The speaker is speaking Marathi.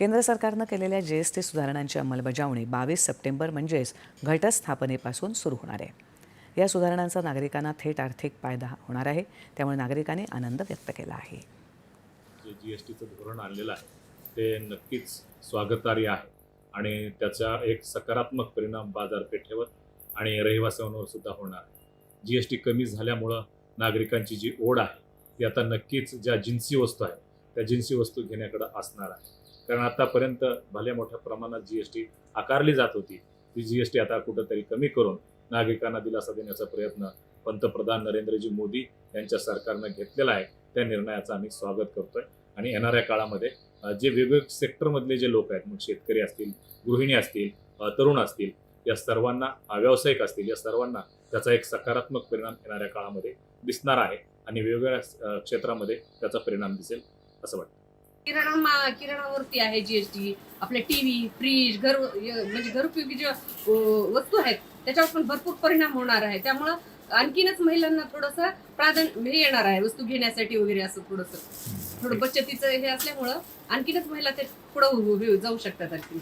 केंद्र सरकारनं केलेल्या जी एस टी सुधारणांची अंमलबजावणी बावीस सप्टेंबर म्हणजेच घटस्थापनेपासून सुरू होणार आहे. या सुधारणांचा नागरिकांना थेट आर्थिक फायदा होणार आहे त्यामुळे नागरिकांनी आनंद व्यक्त केला आहे. जे जी एस टीचं धोरण आणलेलं आहे ते नक्कीच स्वागतार्ह आहे आणि त्याचा एक सकारात्मक परिणाम बाजारपेठेवर आणि रहिवाशांवर सुद्धा होणार. आहे जी एस टी कमी झाल्यामुळं नागरिकांची जी ओढ आहे ती आता नक्कीच ज्या जिन्सी वस्तू आहेत त्या जिन्सी वस्तू घेण्याकडं असणार आहे. कारण आतापर्यंत भल्या मोठ्या प्रमाणात जी एस टी आकारली जात होती. ती जी एस टी आता कुठंतरी कमी करून नागरिकांना दिलासा देण्याचा प्रयत्न पंतप्रधान नरेंद्रजी मोदी यांच्या सरकारनं घेतलेला आहे. त्या निर्णयाचं आम्ही स्वागत करतोय. आणि येणाऱ्या काळामध्ये जे वेगवेगळे सेक्टरमधले जे लोक आहेत मग शेतकरी असतील गृहिणी असतील तरुण असतील या सर्वांना व्यावसायिक असतील या सर्वांना त्याचा एक सकारात्मक परिणाम येणाऱ्या काळामध्ये दिसणार आहे. आणि वेगवेगळ्या क्षेत्रामध्ये त्याचा परिणाम दिसेल असं वाटतं. किराणा किराणावरती आहे जीएसटी आपल्या टीव्ही फ्रीज घर म्हणजे घरउपयोगी ज्या वस्तू आहेत त्याच्यावर पण भरपूर परिणाम होणार आहे. त्यामुळं आणखीनच महिलांना थोडस प्राधान्य हे येणार आहे वस्तू घेण्यासाठी वगैरे असं थोडस. थोडं बचतीचं हे असल्यामुळं आणखीनच महिला ते पुढे जाऊ शकतात आणखी